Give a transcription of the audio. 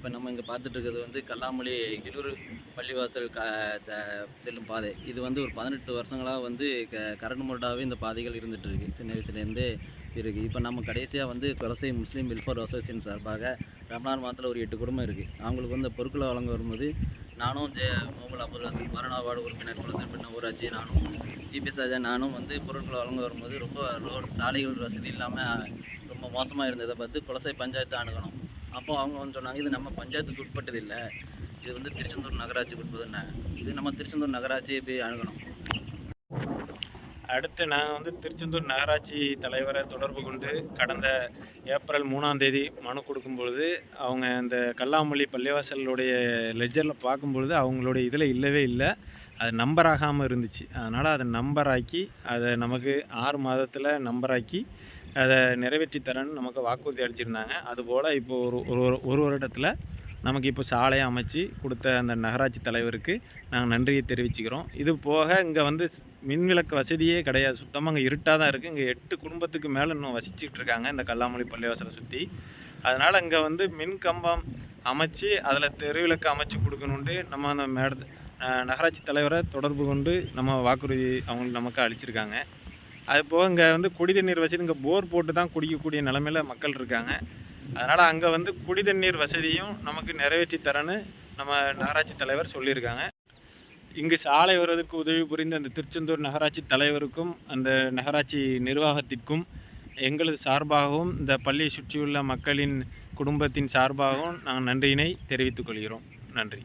இப்போ நம்ம இங்கே பார்த்துட்ருக்கிறது வந்து கல்லாமொழி கிலூர் பள்ளிவாசல் க த- செல்லும் பாதை. இது வந்து ஒரு பதினெட்டு வருஷங்களாக வந்து க கரண்ட் முரடாகவே இந்த பாதைகள் இருந்துகிட்ருக்கு சின்ன வயசுலேருந்தே இருக்குது இப்போ நம்ம கடைசியாக வந்து குலசை முஸ்லீம் வெல்ஃபேர் அசோசியேஷன் சார்பாக ரமணான் மாதத்தில் ஒரு எட்டு குடும்பம் இருக்குது அவங்களுக்கு வந்து பொருட்களை வழங்க வரும்போது நானும் ஜெ மோகல் அப்துல் ரசீல் மரணா வார்டு உறுப்பினர் பண்ண ஊராட்சி நானும் ஜிபி சாஜா நானும் வந்து பொருட்களை வழங்க வரும்போது ரொம்ப ரோடு சாலைகள் வசதி இல்லாமல் ரொம்ப மோசமாக இருந்ததை பார்த்து குலசை பஞ்சாயத்து அணுகணும். அப்போ அவங்க வந்து சொன்னாங்க இது நம்ம பஞ்சாயத்துக்கு உட்பட்டது இல்லை இது வந்து திருச்செந்தூர் நகராட்சிக்கு உட்பதுன்னாங்க இது நம்ம திருச்செந்தூர் நகராட்சியை போய் அணுகணும். அடுத்து நான் வந்து திருச்செந்தூர் நகராட்சி தலைவரை தொடர்பு கொண்டு கடந்த ஏப்ரல் மூணாம் தேதி மனு கொடுக்கும் பொழுது அவங்க அந்த கல்லாமொழி பள்ளிவாசலுடைய லெஜரில் பார்க்கும்பொழுது அவங்களுடைய இதில் இல்லவே இல்லை. அது நம்பர் ஆகாமல் இருந்துச்சு. அதனால் அதை நம்பர் ஆக்கி அதை நமக்கு ஆறு மாதத்தில் நம்பர் ஆக்கி அதை நிறைவேற்றி தரேன்னு நமக்கு வாக்குறுதி அளிச்சிருந்தாங்க. அதுபோல் இப்போ ஒரு ஒரு ஒரு வருடத்தில் நமக்கு இப்போ சாலையை அமைச்சு கொடுத்த அந்த நகராட்சி தலைவருக்கு நாங்கள் நன்றியை தெரிவிச்சுக்கிறோம். இது போக இங்கே வந்து மின்விளக்கு வசதியே கிடையாது. சுத்தமாக அங்கே இருட்டாக தான் இருக்குது இங்கே எட்டு குடும்பத்துக்கு மேலே இன்னும் வசிச்சுட்டு இருக்காங்க. இந்த கல்லாமொழி பள்ளிவாசலை சுற்றி அதனால் இங்கே வந்து மின் கம்பம் அமைச்சு அதில் தெருவிளக்கு அமைச்சு கொடுக்கணுன்ட்டு நம்ம அந்த மேட நகராட்சி தலைவரை தொடர்பு கொண்டு நம்ம வாக்குறுதி அவங்களுக்கு நமக்கு அளிச்சிருக்காங்க. அது போக இங்கே வந்து குடி தண்ணீர் வசதி இங்கே போர் போட்டு தான் குடிக்கக்கூடிய நிலமையில மக்கள் இருக்காங்க. அதனால் அங்கே வந்து குடி தண்ணீர் வசதியும் நமக்கு நிறைவேற்றி தரேன்னு நம்ம நகராட்சி தலைவர் சொல்லியிருக்காங்க. இங்கு சாலை வருவதற்கு உதவி புரிந்த அந்த திருச்செந்தூர் நகராட்சி தலைவருக்கும் அந்த நகராட்சி நிர்வாகத்திற்கும் எங்களது சார்பாகவும் இந்த பள்ளியை சுற்றியுள்ள மக்களின் குடும்பத்தின் சார்பாகவும் நாங்கள் நன்றியினை தெரிவித்துக் கொள்கிறோம். நன்றி.